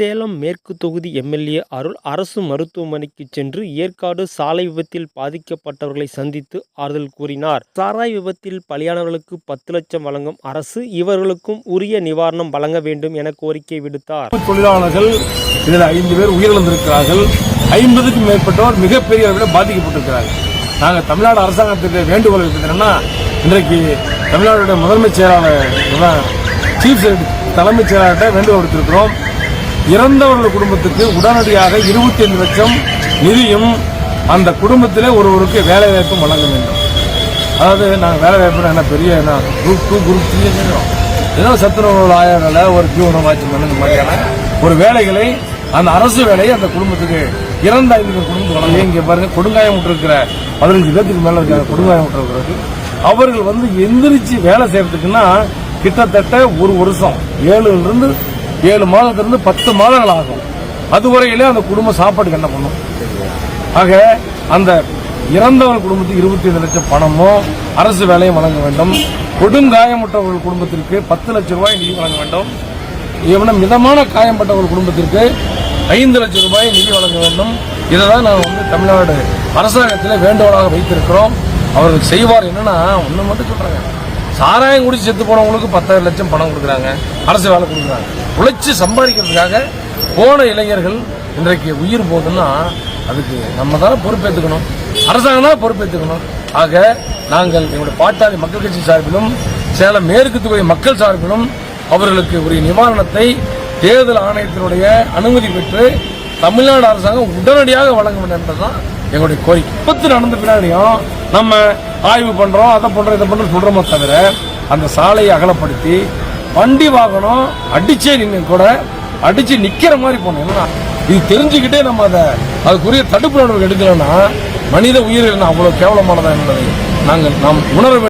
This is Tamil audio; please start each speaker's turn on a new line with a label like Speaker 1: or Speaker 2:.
Speaker 1: சேலம் மேற்கு தொகுதி எம்எல்ஏ அருள் அரசு மருத்துவமனைக்கு சென்று ஏற்காடு சாலை விபத்தில் பாதிக்கப்பட்டவர்களை சந்தித்து ஆறுதல் கூறினார். சாராய் விபத்தில் பலியானவர்களுக்கு பத்து லட்சம் வழங்கும் அரசு இவர்களுக்கும் உரிய நிவாரணம் வழங்க வேண்டும் என கோரிக்கை விடுத்தார்.
Speaker 2: தொழிலாளர்கள் இதில் ஐந்து பேர் உயிரிழந்திருக்கிறார்கள். ஐம்பதுக்கும் மேற்பட்டோர் மிகப்பெரிய அளவில் பாதிக்கப்பட்டிருக்கிறார்கள். நாங்கள் தமிழ்நாடு அரசாங்கத்துக்கு வேண்டுகோள் இன்றைக்கு தமிழ்நாடுடைய முதன்மைச் செயலாளர் சீஃப் தலைமைச் செயலாளர்கிட்ட வேண்டுகோள் விடுத்திருக்கிறோம். இறந்தவர்கள் குடும்பத்துக்கு உடனடியாக இருபத்தி ஐந்து லட்சம் நிதியும் அந்த குடும்பத்தில் ஒருவருக்கு வேலை வாய்ப்பும் வழங்க வேண்டும். அதாவது நாங்கள் வேலை வாய்ப்பு என்ன? பெரிய என்ன? குரூப் டூ குரூப் த்ரீ ஏதோ சத்துணவு ஆயிரம் ஒரு ஜீவனம் வாட்ச்மேன் இந்த மாதிரியான ஒரு வேலைகளை அந்த அரசு வேலையை அந்த குடும்பத்துக்கு இறந்த ஐந்து குடும்பத்துக்கு வழங்க இங்கே பாருங்க கொடுங்காயம் விட்டுருக்கிற பதினஞ்சு பேர்த்துக்கு மேலே இருக்கிற கொடுங்காயம் விட்டுருக்கிறது அவர்கள் வந்து எந்திரிச்சு வேலை செய்யறதுக்குன்னா கிட்டத்தட்ட ஒரு வருஷம் ஏழுலேருந்து ஏழு மாதத்திலிருந்து பத்து மாதங்கள் ஆகும் அதுவரையிலே அந்த குடும்பம் சாப்பாட்டுக்கு என்ன பண்ணும்? ஆக அந்த இறந்தவர் குடும்பத்துக்கு இருபத்தி ஐந்து லட்சம் பணமும் அரசு வேலையும் வழங்க வேண்டும். கொடுங்காயமுற்றவர்கள் குடும்பத்திற்கு பத்து லட்சம் ரூபாய் நிதி வழங்க வேண்டும். இவனும் மிதமான காயம்பட்டவர்கள் குடும்பத்திற்கு ஐந்து லட்சம் ரூபாய் நிதி வழங்க வேண்டும். இதை தான் நான் வந்து தமிழ்நாடு அரசாங்கத்தில் வேண்டுகோளாக வைத்திருக்கிறோம். அவர்கள் செய்வார் என்னன்னா ஒன்று மட்டும் சொல்கிறாங்க சாராயம் குடிச்சு செத்து போனவங்களுக்கு பத்தாயிரம் லட்சம் பணம் கொடுக்குறாங்க. அரசு வேலை கொடுக்குறாங்க. உழைச்சி சம்பாதிக்கிறதுக்காக போன இளைஞர்கள் இன்றைக்கு உயிர் போகுதுன்னா அதுக்கு நம்ம தான் பொறுப்பேற்றுக்கணும் அரசாங்கம் தான் பொறுப்பேற்றுக்கணும் ஆக நாங்கள் எங்களுடைய பாட்டாளி மக்கள் கட்சி சார்பிலும் சேலம் மேற்கு தொகுதி மக்கள் சார்பிலும் அவர்களுக்கு உரிய நிவாரணத்தை தேர்தல் ஆணையத்தினுடைய அனுமதி பெற்று தமிழ்நாடு அரசாங்கம் உடனடியாக வழங்க வேண்டும் என்பதுதான் எங்களுடைய கோரிக்கை. விபத்து நடந்த பின்னாடியும் நம்ம ஆய்வு பண்றோம் அதை பண்றோம் இதை பண்றோம் சொல்றோமோ தவிர அந்த சாலையை அகலப்படுத்தி வண்டி வாகனம் அடிச்சே நின்று கூட அடிச்சு நிக்கிற மாதிரி போனோம் ஏன்னா இது தெரிஞ்சுக்கிட்டே நம்ம அதை அதுக்குரிய தடுப்பு நடவடிக்கை எடுக்கலைன்னா மனித உயிரிழந்த அவ்வளவு கேவலமானதா என்பதை நாங்கள் நாம் உணர